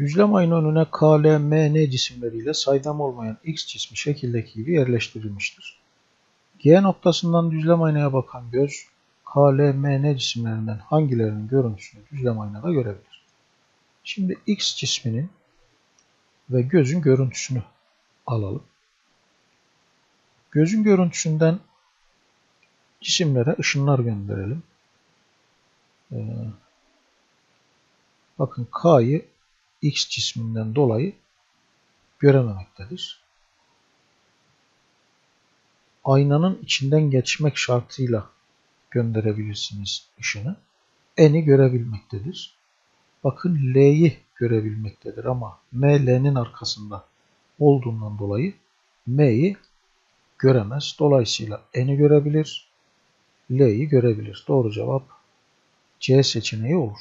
Düzlem ayının önüne K, L, M, N cisimleriyle saydam olmayan X cismi şekildeki gibi yerleştirilmiştir. G noktasından düzlem aynaya bakan göz, K, L, M, N cisimlerinden hangilerinin görüntüsünü düzlem aynada görebilir? Şimdi X cisminin ve gözün görüntüsünü alalım. Gözün görüntüsünden cisimlere ışınlar gönderelim. Ee, bakın K'yı X cisminden dolayı görememektedir. Aynanın içinden geçmek şartıyla gönderebilirsiniz ışını. N'i görebilmektedir. Bakın L'yi görebilmektedir ama M L'nin arkasında olduğundan dolayı M'yi göremez. Dolayısıyla N'i görebilir, L'yi görebilir. Doğru cevap C seçeneği olur.